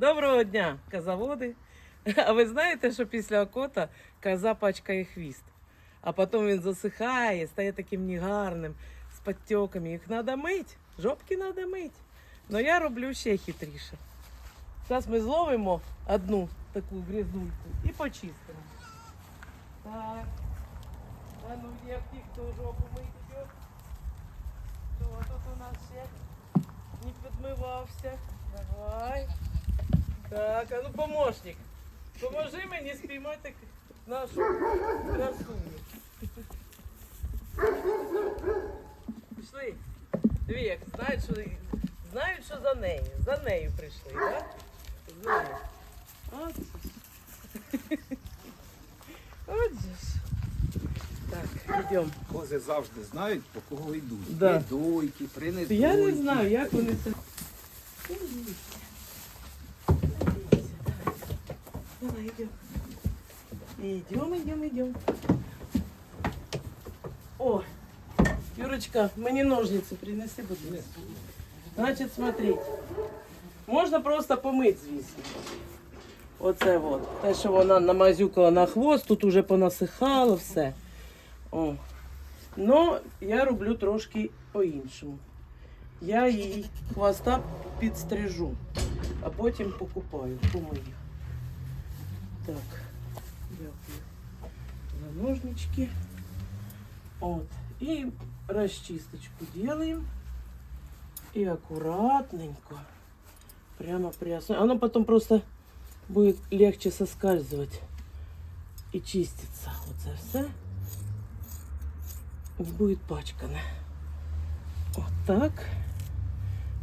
Доброго дня, козаводи. А ви знаєте, що після окота коза пачкає хвіст, а потім він засихає, стає таким негарним, з підтеками. Їх треба мити, жопки треба мити. Но я роблю ще хитріше. Зараз ми зловимо одну таку грязульку і почистимо. Так. А ну є ті, хто жопу мить йде. Хто тут у нас ще не підмивався? Давай. Так, а ну помощник. Поможи мені спіймати нашу красуню. Пішли. Дві, як знають, що, знають, що за нею. За нею прийшли, так? Знають. От. же ж. От же ж. Так, йдемо. Кози завжди знають, по кого йдуть. Да. Придойки, принедойки. Я не знаю, як вони це. Давай, йдемо. Йдемо, йдемо, йдемо. О, Юрочка, мені ножниці принеси, будь ласка. Значить, смотрите. Можна просто помити, звісно. Оце от. Те, що вона намазюкала на хвост, тут уже понасихало все. О. Ну, я роблю трошки по-іншому. Я її хвоста підстрижу, а потім покупаю, помию. Так, за ножнички. От. І розчисточку делаем. И аккуратненько. Прямо прясно. Оно потом просто будет легче соскальзывать и чиститься. Вот это все не будет пачкано. Вот так.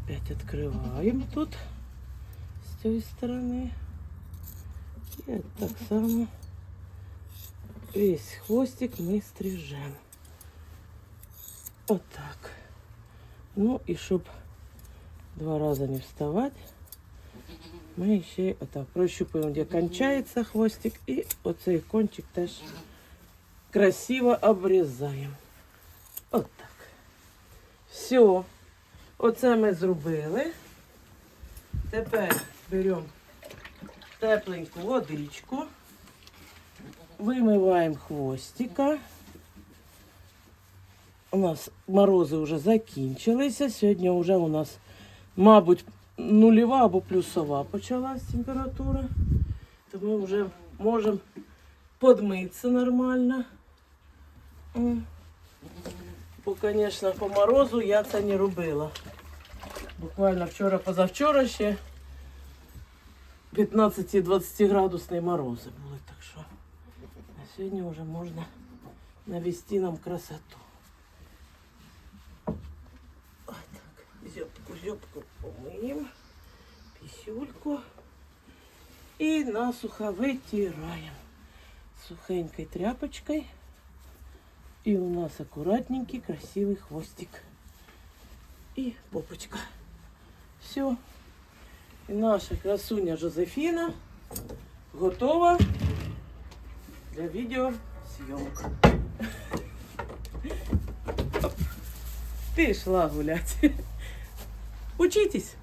Опять открываем тут с той стороны. И так само весь хвостик мы стрижем. Вот так. Ну и чтоб два раза не вставать, мы ще отак прощупаємо, де кончається хвостик, і оцей кончик теж красиво обрізаємо. От так. Все. Оце ми зробили. Тепер беремо тепленьку водичку, вимиваємо хвостика. У нас морози вже закінчилися. Сьогодні вже у нас, мабуть, нульова або плюсова почалась температура. Ми вже можемо подмитися нормально. Бо, звісно, по морозу я це не робила. Буквально вчора, позавчора ще 15-20 градусні морози були. Так що на сьогодні вже можна навести нам красоту. Ось так. Зьопку, зьопку помиємо. Пісюльку. І насухо витираємо сухенькой тряпочкой. И у нас аккуратненький, красивый хвостик. И попочка. Все. И наша красуня Жозефіна готова для видеосъемок. Пішла гулять. Учитесь.